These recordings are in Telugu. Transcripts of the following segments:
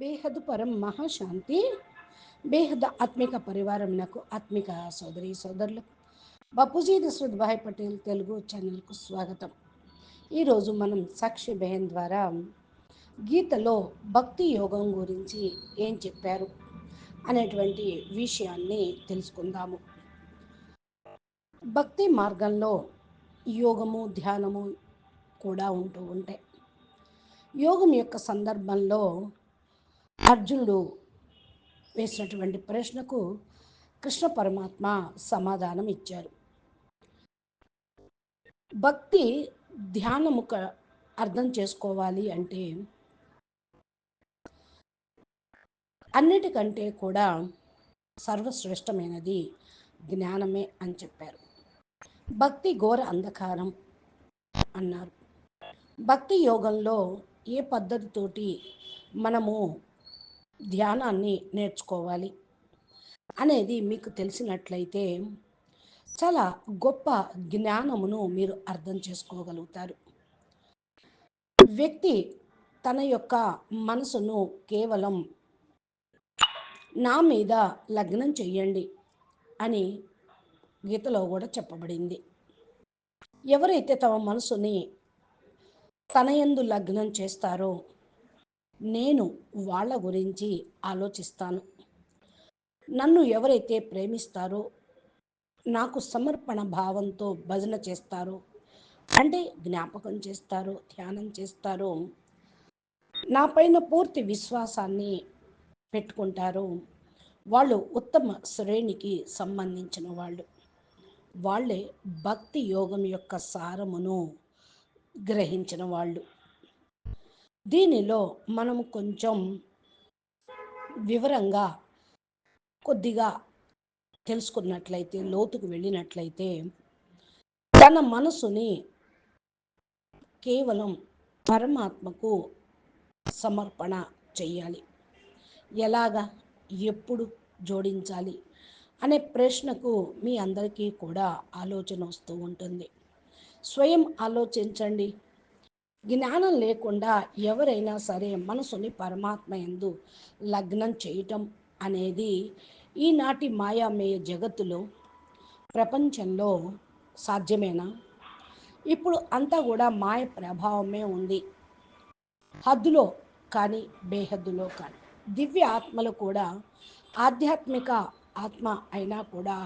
బేహద్ పరం మహాశాంతి బేహద్ ఆత్మిక పరివారం నాకు ఆత్మిక సోదరి సోదరులకు. బాపూజీ దశరథ్ భాయ్ పటేల్ తెలుగు ఛానల్కు స్వాగతం. ఈరోజు మనం సాక్షి బెహన్ ద్వారా గీతలో భక్తి యోగం గురించి ఏం చెప్పారు అనేటువంటి విషయాన్ని తెలుసుకుందాము. భక్తి మార్గంలో యోగము ధ్యానము కూడా ఉంటూ ఉంటాయి. యోగం యొక్క సందర్భంలో అర్జునుడు వేసినటువంటి ప్రశ్నకు కృష్ణ పరమాత్మ సమాధానం ఇచ్చారు. భక్తి ధ్యానము క- అర్థం చేసుకోవాలి అంటే అన్నిటికంటే కూడా సర్వశ్రేష్టమైనది జ్ఞానమే అని చెప్పారు. భక్తి ఘోర అంధకారం అన్నారు. భక్తి యోగంలో ఏ పద్ధతితోటి మనము ధ్యానాన్ని నేర్చుకోవాలి అనేది మీకు తెలిసినట్లయితే చాలా గొప్ప జ్ఞానమును మీరు అర్థం చేసుకోగలుగుతారు. వ్యక్తి తన యొక్క మనసును కేవలం నా మీద లగ్నం చెయ్యండి అని గీతలో కూడా చెప్పబడింది. ఎవరైతే తమ మనసుని తనయందు లగ్నం చేస్తారో నేను వాళ్ళ గురించి ఆలోచిస్తాను. నన్ను ఎవరైతే ప్రేమిస్తారో నాకు సమర్పణ భావంతో భజన చేస్తారో అంటే జ్ఞాపకం చేస్తారో ధ్యానం చేస్తారో నా పైన పూర్తి విశ్వాసాన్ని పెట్టుకుంటారో వాళ్ళు ఉత్తమ శ్రేణికి సంబంధించిన వాళ్ళు. వాళ్ళే భక్తి యోగం యొక్క సారమును గ్రహించిన వాళ్ళు. దీనిలో మనం కొంచెం వివరంగా కొద్దిగా తెలుసుకున్నట్లయితే లోతుకు వెళ్ళినట్లయితే తన మనసుని కేవలం పరమాత్మకు సమర్పణ చేయాలి ఎలాగా? ఎప్పుడు జోడించాలి? అనే ప్రశ్నకు మీ అందరికీ కూడా ఆలోచన వస్తూ ఉంటుంది. స్వయం ఆలోచించండి. జ్ఞానం లేకుండా ఎవరైనా సరే మనసుని పరమాత్మ ఎందు లగ్నం చేయటం అనేది ఈనాటి మాయామయ జగత్తులో ప్రపంచంలో సాధ్యమేనా? ఇప్పుడు అంతా కూడా మాయ ప్రభావమే ఉంది. హద్దులో కానీ బేహద్దులో కానీ. దివ్య ఆత్మలు కూడా ఆధ్యాత్మిక ఆత్మ అయినా కూడా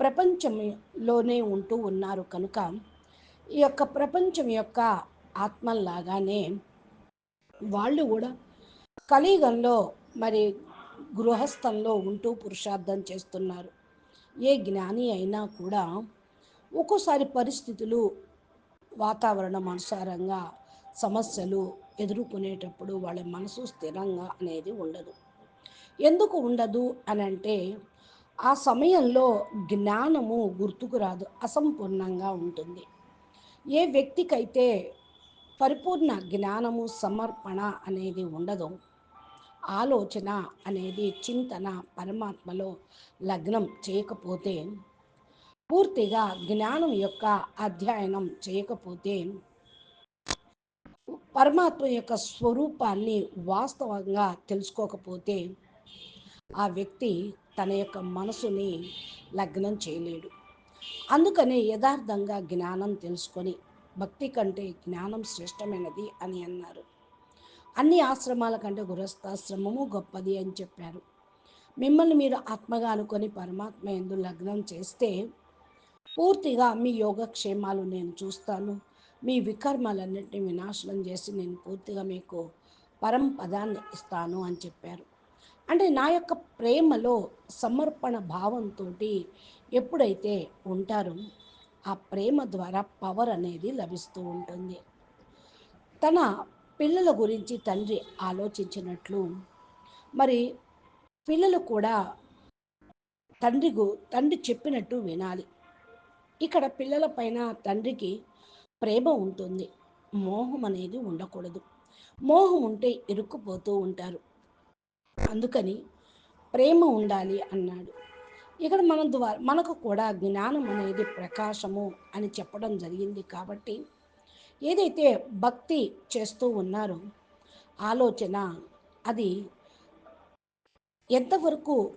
ప్రపంచంలోనే ఉంటూ ఉన్నారు కనుక ఈ యొక్క ప్రపంచం యొక్క ఆత్మల్లాగానే వాళ్ళు కూడా కలియుగంలో మరి గృహస్థంలో ఉంటూ పురుషార్థం చేస్తున్నారు. ఏ జ్ఞాని అయినా కూడా ఒక్కోసారి పరిస్థితులు వాతావరణం అనుసారంగా సమస్యలు ఎదుర్కొనేటప్పుడు వాళ్ళ మనసు స్థిరంగా అనేది ఉండదు. ఎందుకు ఉండదు అని అంటే ఆ సమయంలో జ్ఞానము గుర్తుకు రాదు అసంపూర్ణంగా ఉంటుంది. ఏ వ్యక్తికైతే పరిపూర్ణ జ్ఞానము సమర్పణ అనేది ఉండదు. ఆలోచన అనేది చింతన పరమాత్మలో లగ్నం చేయకపోతే పూర్తిగా జ్ఞానం యొక్క అధ్యయనం చేయకపోతే పరమాత్మ యొక్క స్వరూపాన్ని వాస్తవంగా తెలుసుకోకపోతే ఆ వ్యక్తి తన యొక్క మనసుని లగ్నం చేయలేడు. అందుకనే యథార్థంగా జ్ఞానం తెలుసుకొని భక్తి కంటే జ్ఞానం శ్రేష్టమైనది అని అన్నారు. అన్ని ఆశ్రమాల కంటే గృహస్థాశ్రమము గొప్పది అని చెప్పారు. మిమ్మల్ని మీరు ఆత్మగా అనుకొని పరమాత్మ ఎందు లగ్నం చేస్తే పూర్తిగా మీ యోగక్షేమాలు నేను చూస్తాను. మీ వికర్మాలన్నింటినీ వినాశనం చేసి నేను పూర్తిగా మీకు పరం పదాన్ని ఇస్తాను అని చెప్పారు. అంటే నా యొక్క ప్రేమలో సమర్పణ భావంతో ఎప్పుడైతే ఉంటారో ఆ ప్రేమ ద్వారా పవర్ అనేది లభిస్తూ ఉంటుంది. తన పిల్లల గురించి తండ్రి ఆలోచించినట్లు మరి పిల్లలు కూడా తండ్రికు తండ్రి చెప్పినట్టు వినాలి. ఇక్కడ పిల్లల పైన తండ్రికి ప్రేమ ఉంటుంది. మోహం అనేది ఉండకూడదు. మోహం ఉంటే ఇరుక్కుపోతూ ఉంటారు. అందుకని ప్రేమ ఉండాలి అన్నాడు. ఇక్కడ మన ద్వారా మనకు కూడా జ్ఞానం అనేది ప్రకాశము అని చెప్పడం జరిగింది కాబట్టి ఏదైతే భక్తి చేస్తూ ఉన్నారో ఆలోచన అది ఎంతవరకు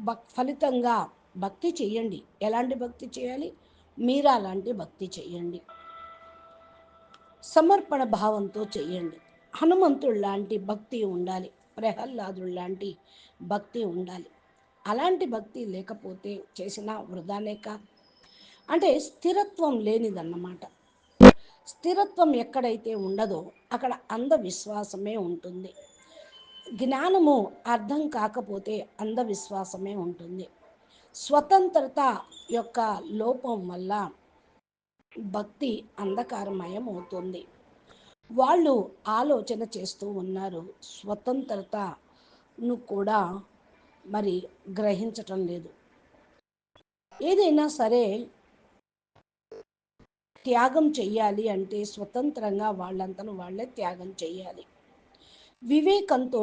భక్ ఫలితంగా భక్తి చేయండి. ఎలాంటి భక్తి చేయాలి? మీరా లాంటి భక్తి చేయండి. సమర్పణ భావంతో చేయండి. హనుమంతుడు లాంటి భక్తి ఉండాలి. ప్రహ్లాదుడు లాంటి భక్తి ఉండాలి. అలాంటి భక్తి లేకపోతే చేసిన వృధానే కాదు అంటే స్థిరత్వం లేనిదన్నమాట. స్థిరత్వం ఎక్కడైతే ఉండదో అక్కడ అంధవిశ్వాసమే ఉంటుంది. జ్ఞానము అర్థం కాకపోతే అంధవిశ్వాసమే ఉంటుంది. స్వతంత్రత యొక్క లోపం వల్ల భక్తి అంధకారమయం అవుతుంది వాళ్ళు ఆలోచన చేస్తూ ఉన్నారు స్వతంత్రతను కూడా మరి గ్రహించటం లేదు. ఏదైనా సరే త్యాగం చెయ్యాలి అంటే స్వతంత్రంగా వాళ్ళంతను వాళ్ళే త్యాగం చెయ్యాలి. వివేకంతో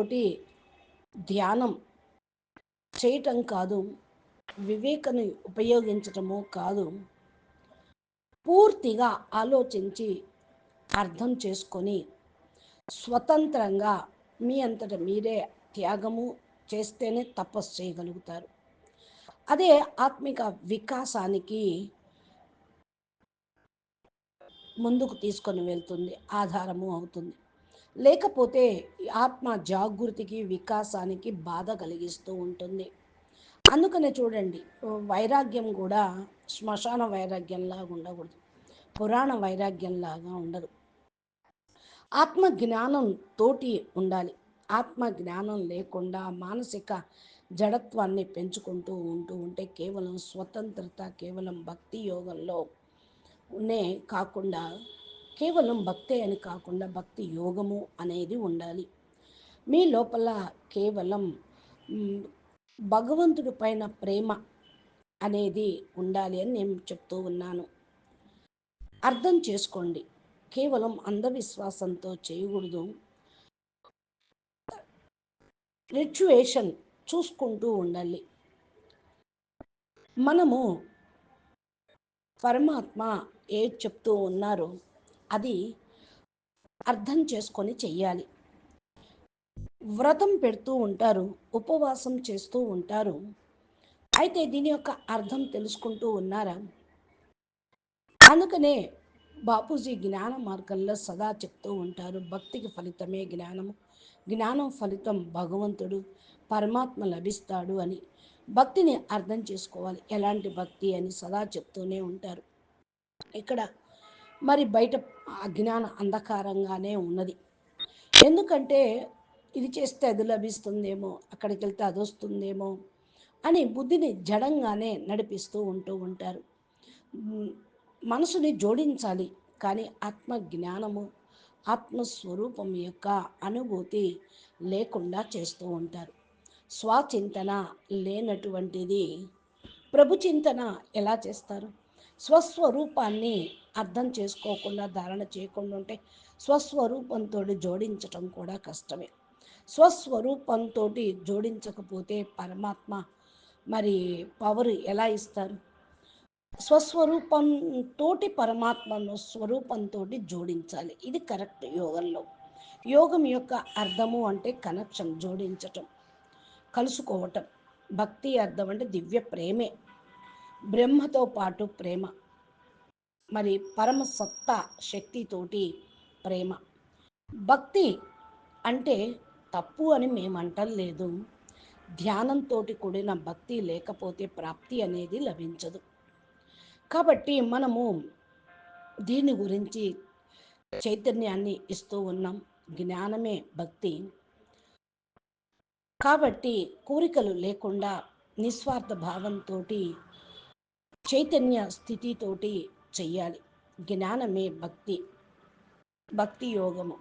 ధ్యానం చేయటం కాదు వివేకను ఉపయోగించటము కాదు. పూర్తిగా ఆలోచించి అర్థం చేసుకొని స్వతంత్రంగా మీ అంతట మీరే త్యాగము చేస్తేనే తపస్సు చేయగలుగుతారు. అదే ఆత్మిక వికాసానికి ముందుకు తీసుకొని వెళ్తుంది ఆధారము అవుతుంది. లేకపోతే ఆత్మ జాగృతికి వికాసానికి బాధ కలిగిస్తూ ఉంటుంది. అందుకనే చూడండి వైరాగ్యం కూడా శ్మశాన వైరాగ్యంలాగా ఉండకూడదు పురాణ వైరాగ్యంలాగా ఉండదు. ఆత్మ జ్ఞానం తోటి ఉండాలి. ఆత్మ జ్ఞానం లేకుండా మానసిక జడత్వాన్ని పెంచుకుంటూ ఉంటూ ఉంటే కేవలం స్వతంత్రత కేవలం భక్తి యోగంలో నే కాకుండా కేవలం భక్తే అని కాకుండా భక్తి యోగము అనేది ఉండాలి. మీ లోపల కేవలం భగవంతుడి పైన ప్రేమ అనేది ఉండాలి అని నేను చెప్తూ ఉన్నాను. అర్థం చేసుకోండి. కేవలం అంధవిశ్వాసంతో చేయకూడదు. రిచువేషన్ చూసుకుంటూ ఉండాలి. మనము పరమాత్మ ఏ చెప్తూ ఉన్నారో అది అర్థం చేసుకొని చెయ్యాలి. వ్రతం పెడుతూ ఉంటారు ఉపవాసం చేస్తూ ఉంటారు. అయితే దీని యొక్క అర్థం తెలుసుకుంటూ ఉన్నారా? అందుకనే బాపూజీ జ్ఞాన మార్గంలో సదా చెప్తూ ఉంటారు. భక్తికి ఫలితమే జ్ఞానము. జ్ఞానం ఫలితం భగవంతుడు పరమాత్మ లభిస్తాడు అని భక్తిని అర్థం చేసుకోవాలి. ఎలాంటి భక్తి అని సదా చెప్తూనే ఉంటారు. ఇక్కడ మరి బయట అజ్ఞాన అంధకారంగానే ఉన్నది. ఎందుకంటే ఇది చేస్తే అది లభిస్తుందేమో అక్కడికి వెళ్తే అది వస్తుందేమో అని బుద్ధిని జడంగానే నడిపిస్తూ ఉంటూ ఉంటారు. మనసుని జోడించాలి. కానీ ఆత్మ జ్ఞానము ఆత్మస్వరూపం యొక్క అనుభూతి లేకుండా చేస్తూ ఉంటారు. స్వచింతన లేనటువంటిది ప్రభు చింతన ఎలా చేస్తారు? స్వస్వరూపాన్ని అర్థం చేసుకోకుండా ధారణ చేయకుండా ఉంటే స్వస్వరూపంతో జోడించటం కూడా కష్టమే. స్వస్వరూపంతో జోడించకపోతే పరమాత్మ మరి పవర్ ఎలా ఇస్తారు? స్వస్వరూపం తోటి పరమాత్మను స్వరూపంతో జోడించాలి. ఇది కరెక్ట్ యోగంలో. యోగం యొక్క అర్థము అంటే కనెక్షన్ జోడించటం కలుసుకోవటం. భక్తి అర్థం అంటే దివ్య ప్రేమే బ్రహ్మతో పాటు ప్రేమ మరి పరమ సత్తా శక్తితోటి ప్రేమ. భక్తి అంటే తప్పు అని మేమంటలేదు ధ్యానంతో కూడిన భక్తి లేకపోతే ప్రాప్తి అనేది లభించదు. కాబట్టి మనము దీని గురించి చైతన్యాన్ని ఇస్తూ ఉన్నాం. జ్ఞానమే భక్తి. కాబట్టి కోరికలు లేకుండా నిస్వార్థ భావంతో చైతన్య స్థితితోటి చెయ్యాలి. జ్ఞానమే భక్తి. భక్తి యోగము.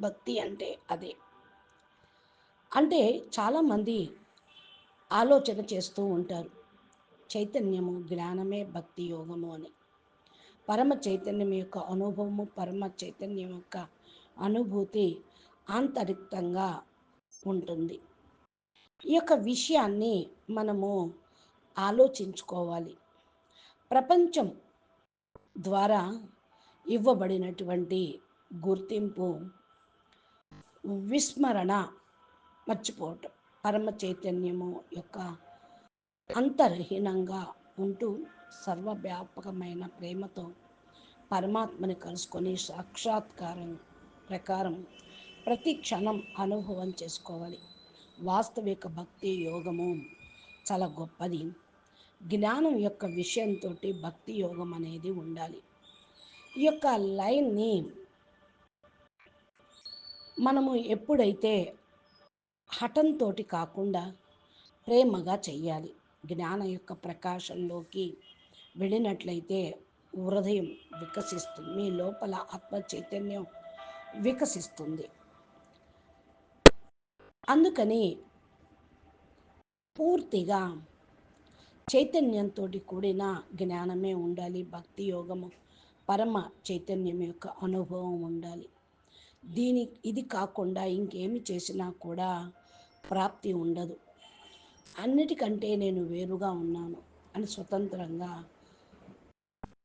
భక్తి అంటే అదే. అంటే చాలామంది ఆలోచన చేస్తూ ఉంటారు. చైతన్యము జ్ఞానమే భక్తి యోగము అని. పరమ చైతన్యం యొక్క అనుభవము పరమ చైతన్యం యొక్క అనుభూతి ఆంతరిక్తంగా ఉంటుంది. ఈ యొక్క విషయాన్ని మనము ఆలోచించుకోవాలి. ప్రపంచం ద్వారా ఇవ్వబడినటువంటి గుర్తింపు విస్మరణ మర్చిపోవటం. పరమ చైతన్యము యొక్క అంతర్హీనంగా ఉంటూ సర్వవ్యాపకమైన ప్రేమతో పరమాత్మని కలుసుకొని సాక్షాత్కారం ప్రకారం ప్రతి క్షణం అనుభవం చేసుకోవాలి. వాస్తవిక భక్తి యోగము చాలా గొప్పది. జ్ఞానం యొక్క విషయంతో భక్తి యోగం అనేది ఉండాలి. ఈ యొక్క లైన్ని మనము ఎప్పుడైతే హఠంతో కాకుండా ప్రేమగా చెయ్యాలి. జ్ఞాన యొక్క ప్రకాశంలోకి వెళ్ళినట్లయితే హృదయం వికసిస్తుంది. మీ లోపల ఆత్మ చైతన్యం వికసిస్తుంది. అందుకని పూర్తిగా చైతన్యంతో కూడిన జ్ఞానమే ఉండాలి. భక్తి యోగము పరమ చైతన్యం యొక్క అనుభవం ఉండాలి. దీని ఇది కాకుండా ఇంకేమి చేసినా కూడా ప్రాప్తి ఉండదు. అన్నిటికంటే నేను వేరుగా ఉన్నాను అని స్వతంత్రంగా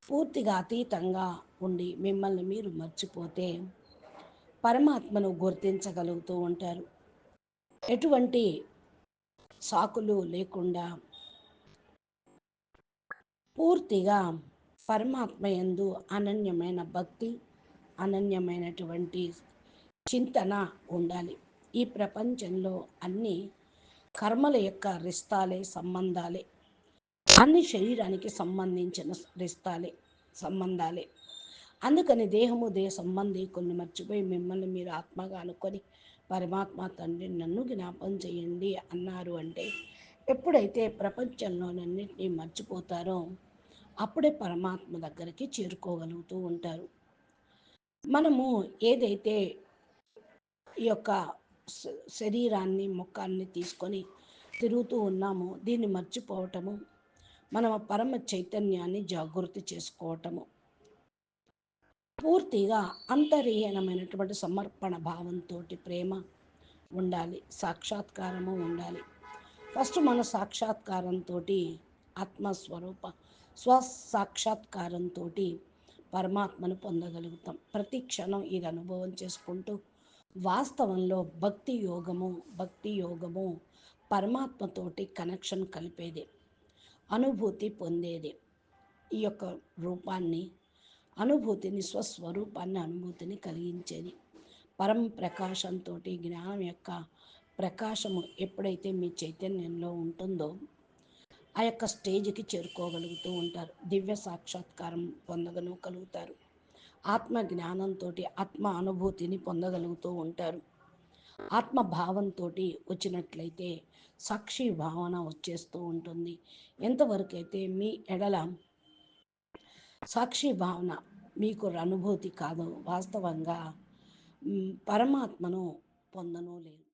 పూర్తిగా అతీతంగా ఉండి మిమ్మల్ని మీరు మర్చిపోతే పరమాత్మను గుర్తించగలుగుతూ ఉంటారు. ఎటువంటి సాకులు లేకుండా పూర్తిగా పరమాత్మ ఎందు అనన్యమైన భక్తి అనన్యమైనటువంటి చింతన ఉండాలి. ఈ ప్రపంచంలో అన్నీ కర్మల యొక్క రిస్తాలే సంబంధాలే. అన్ని శరీరానికి సంబంధించిన రిస్తాలే సంబంధాలే. అందుకని దేహము దేహ కొన్ని మర్చిపోయి మిమ్మల్ని మీరు ఆత్మగా అనుకొని పరమాత్మ తండ్రి నన్ను జ్ఞాపం చేయండి అన్నారు అంటే ఎప్పుడైతే ప్రపంచంలోనన్నింటినీ మర్చిపోతారో అప్పుడే పరమాత్మ దగ్గరికి చేరుకోగలుగుతూ ఉంటారు. మనము ఏదైతే ఈ యొక్క శరీరాన్ని ముఖాన్ని తీసుకొని తిరుగుతూ ఉన్నాము. దీన్ని మర్చిపోవటము మన పరమ చైతన్యాన్ని జాగృతి చేసుకోవటము. పూర్తిగా అంతర్హీనమైనటువంటి సమర్పణ భావంతో ప్రేమ ఉండాలి సాక్షాత్కారము ఉండాలి. ఫస్ట్ మన సాక్షాత్కారంతో ఆత్మస్వరూప స్వసాక్షాత్కారంతో పరమాత్మను పొందగలుగుతాం. ప్రతి క్షణం ఇది అనుభవం చేసుకుంటూ వాస్తవంలో భక్తి యోగము భక్తి యోగము పరమాత్మతోటి కనెక్షన్ కలిపేది అనుభూతి పొందేది. ఈ యొక్క రూపాన్ని అనుభూతిని స్వస్వరూపాన్ని అనుభూతిని కలిగించేది. పరం ప్రకాశంతో జ్ఞానం యొక్క ప్రకాశము ఎప్పుడైతే మీ చైతన్యంలో ఉంటుందో ఆ యొక్క స్టేజ్కి చేరుకోగలుగుతూ ఉంటారు. దివ్య సాక్షాత్కారం పొందగను కలుగుతారు ఆత్మ జ్ఞానంతో ఆత్మ అనుభూతిని పొందగలుగుతూ ఉంటారు. ఆత్మ భావంతో వచ్చినట్లయితే సాక్షి భావన వచ్చేస్తూ ఉంటుంది. ఎంతవరకు అయితే మీ ఎడల సాక్షి భావన మీకు అనుభూతి కాదు వాస్తవంగా పరమాత్మను పొందను లేదు.